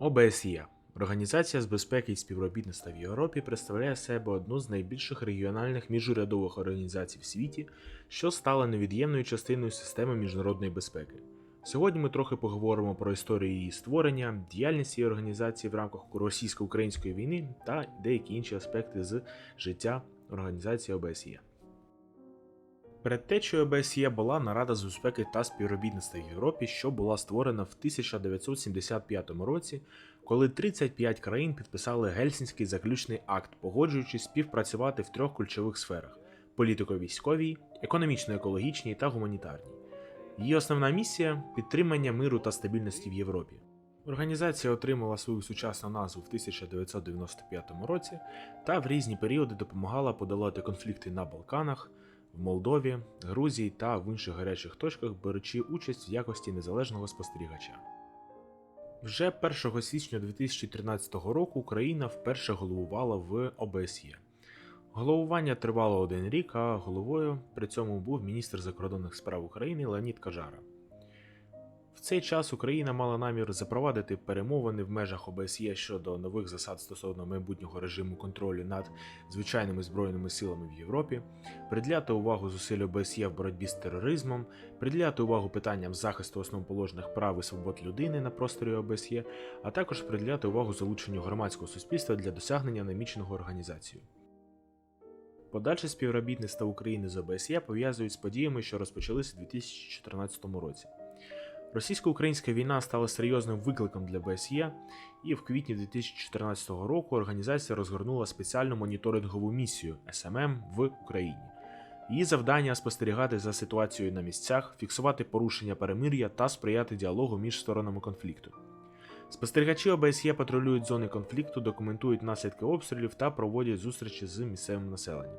ОБСЄ Організація з безпеки і співробітництва в Європі представляє себе одну з найбільших регіональних міжурядових організацій в світі, що стала невід'ємною частиною системи міжнародної безпеки. Сьогодні ми трохи поговоримо про історію її створення, діяльність цієї організації в рамках російсько-української війни та деякі інші аспекти з життя організації ОБСЄ. Предтечою ОБСЄ була нарада з безпеки та співробітництва в Європі, що була створена в 1975 році, коли 35 країн підписали Гельсінський заключний акт, погоджуючись співпрацювати в трьох ключових сферах: політико-військовій, економічно-екологічній та гуманітарній. Її основна місія підтримання миру та стабільності в Європі. Організація отримала свою сучасну назву в 1995 році та в різні періоди допомагала подолати конфлікти на Балканах, в Молдові, Грузії та в інших гарячих точках, беручи участь в якості незалежного спостерігача. Вже 1 січня 2013 року Україна вперше головувала в ОБСЄ. Головування тривало один рік, а головою при цьому був міністр закордонних справ України Леонід Кажара. В цей час Україна мала намір запровадити перемовини в межах ОБСЄ щодо нових засад стосовно майбутнього режиму контролю над звичайними збройними силами в Європі, приділяти увагу зусиль ОБСЄ в боротьбі з тероризмом, приділяти увагу питанням захисту основоположних прав і свобод людини на просторі ОБСЄ, а також приділяти увагу залученню громадського суспільства для досягнення наміченого організацією. Подальше співробітництво України з ОБСЄ пов'язують з подіями, що розпочалися у 2014 році. Російсько-українська війна стала серйозним викликом для ОБСЄ, і в квітні 2014 року організація розгорнула спеціальну моніторингову місію СММ в Україні. Її завдання спостерігати за ситуацією на місцях, фіксувати порушення перемир'я та сприяти діалогу між сторонами конфлікту. Спостерігачі ОБСЄ патрулюють зони конфлікту, документують наслідки обстрілів та проводять зустрічі з місцевим населенням.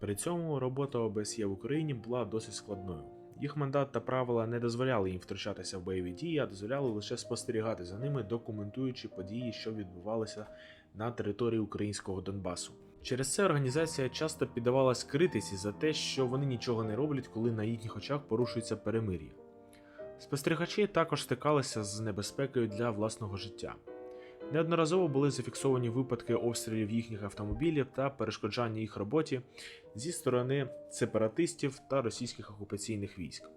При цьому робота ОБСЄ в Україні була досить складною. Їх мандат та правила не дозволяли їм втручатися в бойові дії, а дозволяли лише спостерігати за ними, документуючи події, що відбувалися на території українського Донбасу. Через це організація часто піддавалась критиці за те, що вони нічого не роблять, коли на їхніх очах порушується перемир'я. Спостерігачі також стикалися з небезпекою для власного життя. Неодноразово були зафіксовані випадки обстрілів їхніх автомобілів та перешкоджання їх роботі зі сторони сепаратистів та російських окупаційних військ.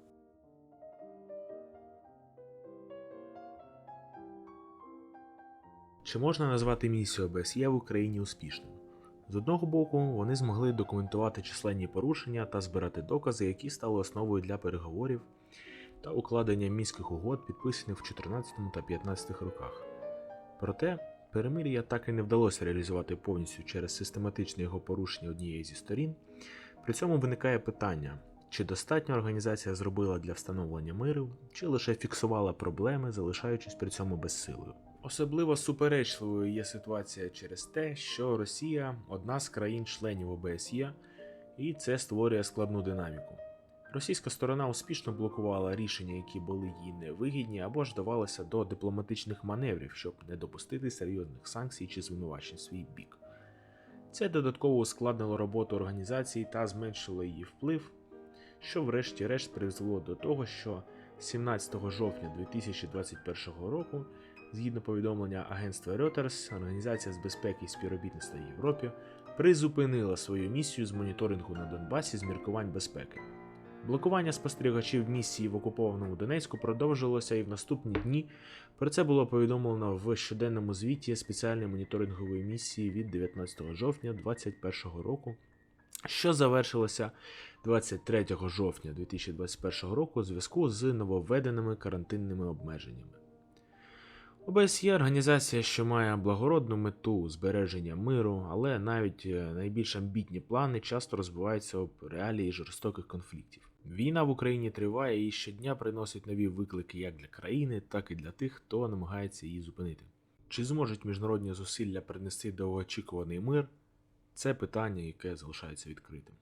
Чи можна назвати місію ОБСЄ в Україні успішною? З одного боку, вони змогли документувати численні порушення та збирати докази, які стали основою для переговорів та укладення мінських угод, підписаних в 14 та 15 роках. Проте перемир'я так і не вдалося реалізувати повністю через систематичне його порушення однієї зі сторін. При цьому виникає питання, чи достатньо організація зробила для встановлення миру, чи лише фіксувала проблеми, залишаючись при цьому безсилою. Особливо суперечливою є ситуація через те, що Росія одна з країн-членів ОБСЄ, і це створює складну динаміку. Російська сторона успішно блокувала рішення, які були їй невигідні, або ж давалася до дипломатичних маневрів, щоб не допустити серйозних санкцій чи звинувачень свій бік. Це додатково ускладнило роботу організації та зменшило її вплив, що врешті-решт призвело до того, що 17 жовтня 2021 року, згідно повідомлення агентства Reuters, Організація з безпеки і співробітництва Європі призупинила свою місію з моніторингу на Донбасі з міркувань безпеки. Блокування спостерігачів місії в окупованому Донецьку продовжилося і в наступні дні. Про це було повідомлено в щоденному звіті спеціальної моніторингової місії від 19 жовтня 2021 року, що завершилося 23 жовтня 2021 року у зв'язку з нововведеними карантинними обмеженнями. ОБСЄ організація, що має благородну мету збереження миру, але навіть е, найбільш амбітні плани часто розбиваються об реалії жорстоких конфліктів. Війна в Україні триває і щодня приносить нові виклики як для країни, так і для тих, хто намагається її зупинити. Чи зможуть міжнародні зусилля принести довгоочікуваний мир? Це питання, яке залишається відкритим.